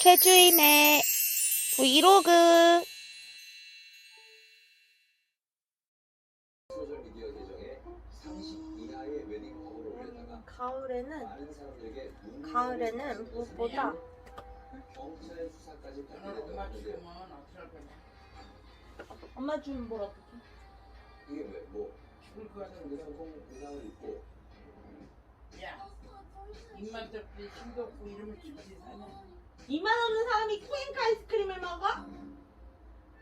최주임의 브이로그. 소셜미디어 계정에 30 이하의 웨딩 컵을 올렸다가 가을에는 가을에는 무엇보다 엄마 주면 뭘 어떡해 이게 왜 뭐 죽을 것 같은 의상공 의상을 입고 야 입만 덮지 힘도 없고 이러면 죽지 사냐 2만 없는 사람이 쿠앤카 아이스크림을 먹어?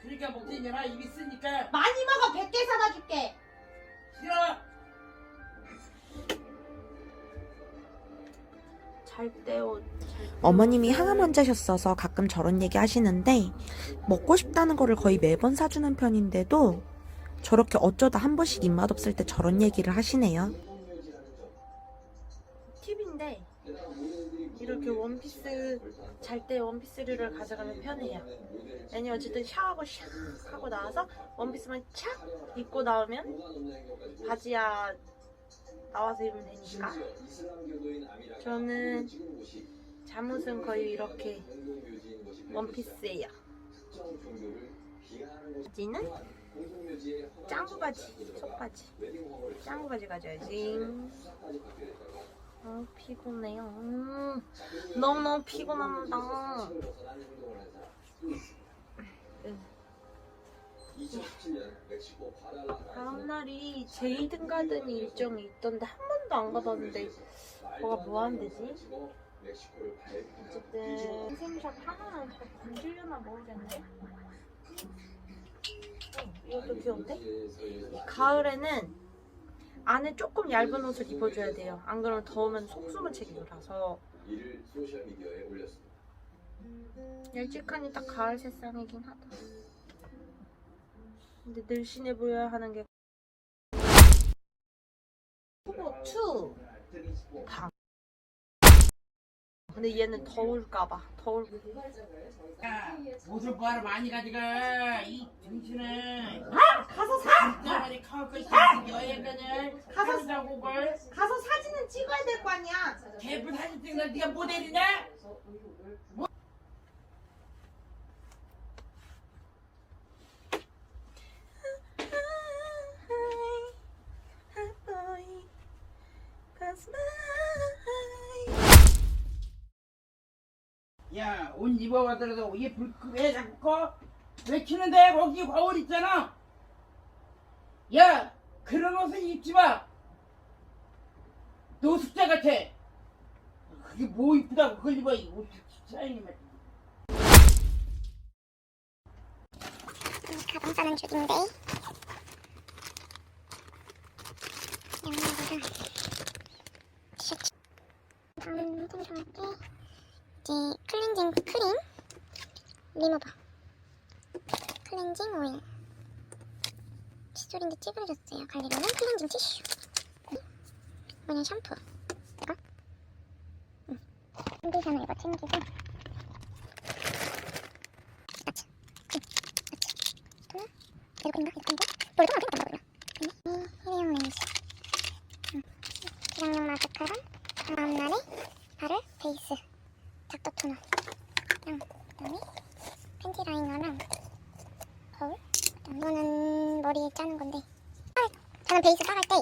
그러니까 먹자니라? 입이 쓰니까. 많이 먹어. 100개 사다 줄게. 싫어. 잘때옷 어머님이 항암 환자셨어서 가끔 저런 얘기 하시는데 먹고 싶다는 거를 거의 매번 사주는 편인데도 저렇게 어쩌다 한 번씩 입맛 없을 때 저런 얘기를 하시네요. 이 이렇게 원피스 잘 때 원피스를 가져가면 편해요. 왜냐면 어쨌든 샤워하고 샥 하고 나와서 원피스만 착 입고 나오면 바지야 나와서 입으면 되니까. 저는 잠옷은 거의 이렇게 원피스예요. 바지는 공공묘지의 허가를 짱구 바지 받지 않고 속바지. 웨딩 홀을 짱구 바지 가져야지 어 피곤해요 음, 너무너무 피곤합니다 2017년 멕시코 과달라라 다음 날이 제이든 가든 일정이 있던데 한 번도 안 가봤는데 뭐가 뭐 하면 되지? 어쨌든 선생님샵 하나는 더 건질려나 모르겠네 어, 이것도 귀여운데? 가을에는 안에 조금 얇은 옷을 입어줘야 돼요 안 그러면 더우면 속수문 책임이라서 이를 소셜 미디어에 올렸습니다. 얄찍하니 딱 가을 색상이긴 하다 근데 늘씬해 보여야 하는 게 후보 2 방 근데 얘는 더울까봐. 더울 야 옷을 뭐하러 많이 가져가. 이 등신은 가서 사! 진짜 많이 카고 있어 여행 가냐 가서 가서 걸 가서 사진은 찍어야 될 거 아니야. 개분 사진 찍는 네가 모델이냐 입어봤더라도 이게 불 왜 자꾸 왜 키는데 거기 거울 있잖아. 야, 그런 옷을 입지 마. 노숙자 같아. 그게 뭐 이쁘다고 그걸 입어 이 옷. 이놈의. 가방 싸는 중인데 양말이랑 티셔츠 다음 생성할게 이제 클렌징 크림 리무버 클렌징 오일. 칫솔인데 찌그러졌어요. 관리로는 클렌징 티슈. 이거는 샴푸. 이거? 응. 컨디셔너 이거 챙기고. 기장용 마스카라 다음날에 바를 베이스. 작도 토너 팬티 라이너랑 거울? 이거는 머리에 짜는 건데. 아, 저는 베이스 빠갈 때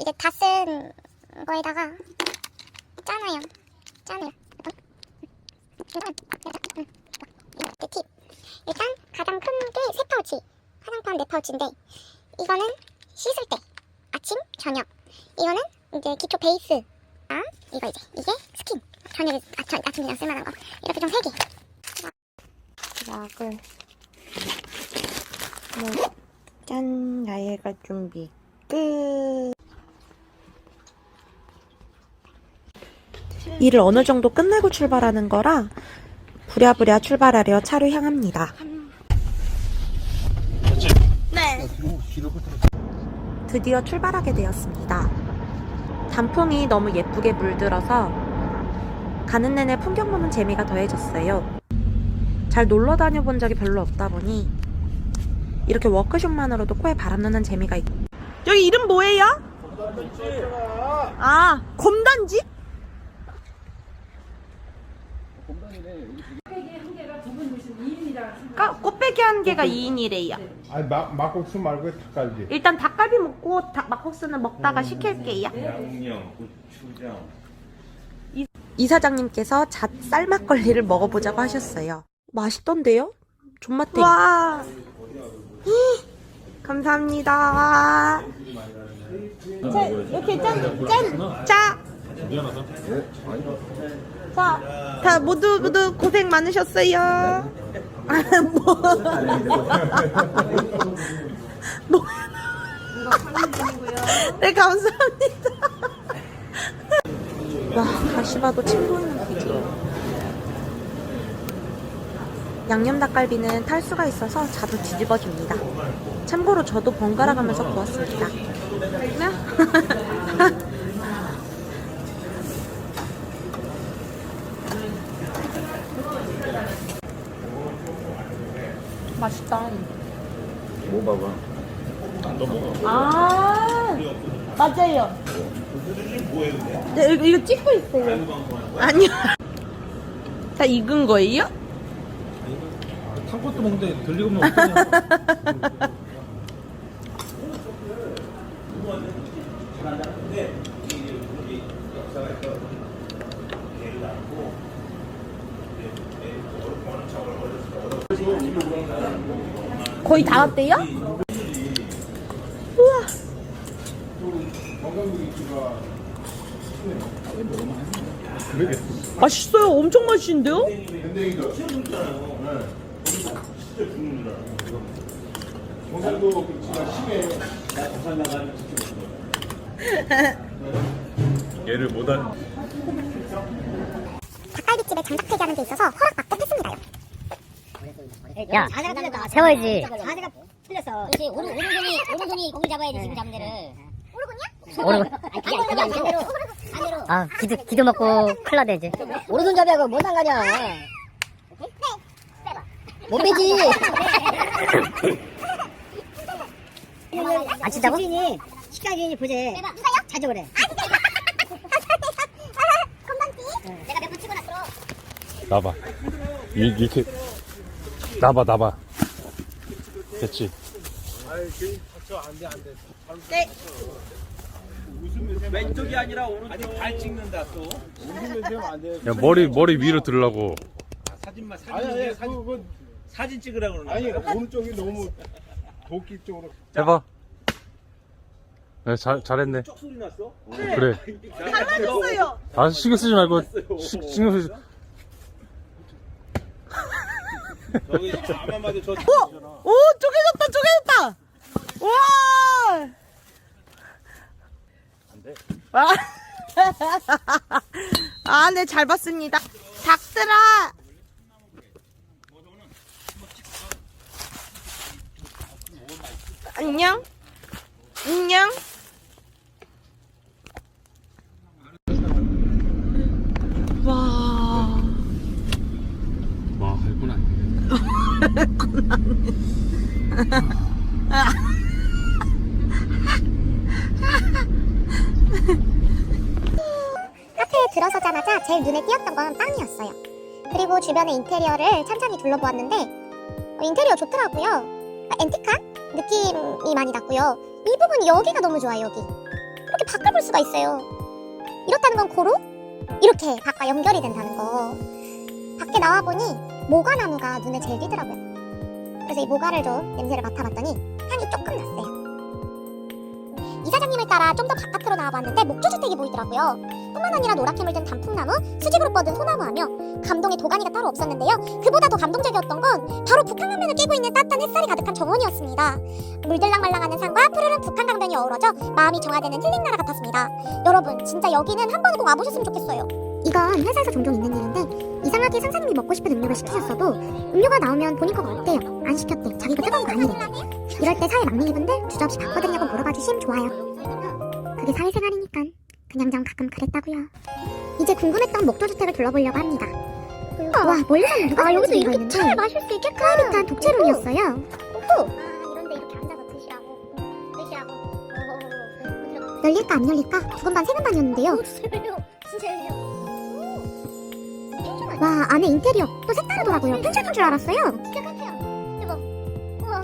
이제 다 쓴 거에다가 짜놔요. 짜놔요. 응. 이거 팁. 일단 가장 큰 게 세 파우치. 화장품 네 파우치인데 이거는 씻을 때 아침 저녁. 이거는 이제 기초 베이스 아 이거 이제. 이게 스킨. 저녁에 아침 그냥 쓸만한 거. 이렇게 좀 세개 약을 네. 짠 나예가 준비 끝 일을 어느 정도 끝내고 출발하는 거라 부랴부랴 출발하려 차로 향합니다. 네 드디어 출발하게 되었습니다. 단풍이 너무 예쁘게 물들어서 가는 내내 풍경 보는 재미가 더해졌어요. 잘 놀러 다녀본 적이 별로 없다 보니 이렇게 워크숍만으로도 코에 바람 넣는 재미가 있고 여기 이름 뭐예요? 아 되게 까- 꽃배기 한 개가 2인이래요. 아니 막 막국수 말고 닭갈비. 일단 닭갈비 먹고 닭 막국수는 먹다가 시킬게요. 양념, 고추장. 이 사장님께서 잣 쌀막걸리를 먹어보자고 하셨어요. 맛있던데요? 존맛탱. 와. 감사합니다. 자, 이렇게 짠, 짠, 자. 자, 다 모두 모두 고생 많으셨어요. 아, 뭐. 뭐. 네, 감사합니다. 와, 다시 봐도 침 고이는 기지예요. 양념 닭갈비는 탈수가 있어서 자주 뒤집어집니다. 참고로 저도 번갈아 가면서 구웠습니다. 맛있다. 뭐 봐봐. 아, 맞아요. 네, 이거, 이거 찍고 있어요. 아니요. 다 익은 거예요? 탄 것도 먹는데 들리고 없는 없잖아. 거의 다 왔대요? 우와. 맛있어요. 엄청 맛있는데요? 경상도 김치가 심해. 얘를 못한. 닭갈비집에 장작태기 하는 데 있어서 허락 받고 했습니다요. 야, 자세가 틀렸다. 세워야지. 자세가 틀렸어. 그렇지. 오른, 오른손이, 오른손이 고기 잡아야지, 지금 잡는 데를. 오르곤이야? 오르곤. 아니, 그게, 그게 아니고. 반대로. 반대로. 아, 기도, 기도 먹고 큰일 나대, 이제. 오른손 잡이하고 뭔 상관이야. 못 빼지. 아, 진짜고? 주인이, 식당 주인이 보재. 누가요? 자주 그래. 건방지? 내가 몇 번 치고 났어. 나봐. 이- 이렇게 나봐 나봐. 됐지. 왼쪽이 아니라 오른쪽. 아니 발 찍는다 또. 야 머리 머리 위로 들라고. 사진만 아니 사진 아니 사진, 그거 사진 찍으라 그러나. 아니 오른쪽이 너무 도끼 쪽으로. 해봐. 네, 잘 잘했네. 쪽 소리 났어? 그래. 잘맞았어요 아 신경 쓰지 말고 시- 신경 쓰지. 저기 아만 봐도 저. 오, 쪼개졌다, 쪼개졌다. 와. 아, 아, 네, 잘 봤습니다. 닭들아. 안녕. 안녕. 와. 와 할건 아니네. 카페에 들어서자마자 제일 눈에 띄었던 건 빵이었어요. 그리고 주변의 인테리어를 찬찬히 둘러보았는데 어, 인테리어 좋더라고요. 아, 앤티크한 느낌이 많이 났고요. 이 부분 여기가 너무 좋아요. 여기 이렇게 밖을 볼 수가 있어요. 이렇다는 건 고로 이렇게 밖과 연결이 된다는 거. 밖에 나와 보니 모과나무가 눈에 제일 띄더라고요. 그래서 이 모과를 좀 냄새를 맡아봤더니 향이 조금 났어요. 따라 좀 더 바깥으로 나와봤는데 목조주택이 보이더라고요. 뿐만 아니라 노랗게 물든 단풍나무, 수직으로 뻗은 소나무하며 감동의 도가니가 따로 없었는데요. 그보다 더 감동적이었던 건 바로 북한강변을 끼고 있는 따뜻한 햇살이 가득한 정원이었습니다. 물들랑말랑하는 산과 푸르른 북한강변이 어우러져 마음이 정화되는 힐링 나라 같았습니다. 여러분, 진짜 여기는 한 번은 꼭 와보셨으면 좋겠어요. 이건 회사에서 종종 있는 일인데 이상하게 상사님이 먹고 싶은 음료를 시키셨어도 음료가 나오면 본인 거가 없대요. 안 시켰대. 자기가 뜨거운 거 아니래. 이럴 때 사회 막내이분들 주저없이 바꿔드리냐고 물어봐 주시면 좋아요. 그게 사회생활이니까 그냥 전 가끔 그랬다고요. 이제 궁금했던 목조 주택을 둘러보려고 합니다. 와 멀리서 누가 아, 여기서 이렇게 차를 마실 수 있게끔 클라비탄 독채룸이었어요. 열릴까 안 열릴까 두 건 반 세 건 반이었는데요. 진짜 진짜 괜찮아요. 와 안에 인테리어 또 색다르더라고요. 펜션인 줄 알았어요. 진짜 카페야. 대박. 우와.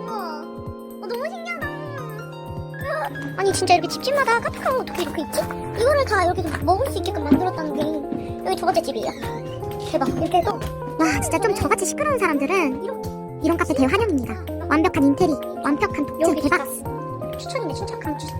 우와. 어, 너무 신기하다. 아니 진짜 이렇게 집집마다 카페가 어떻게 이렇게 있지? 이거를 다 여기서 먹을 수 있게끔 만들었다는 게 여기 두 번째 집이에요. 대박. 이렇게 해서 와 진짜 좀 저같이 시끄러운 사람들은 이런 카페 대환영입니다. 완벽한 인테리, 완벽한 독채 대박. 추천이네 추천 강 추천.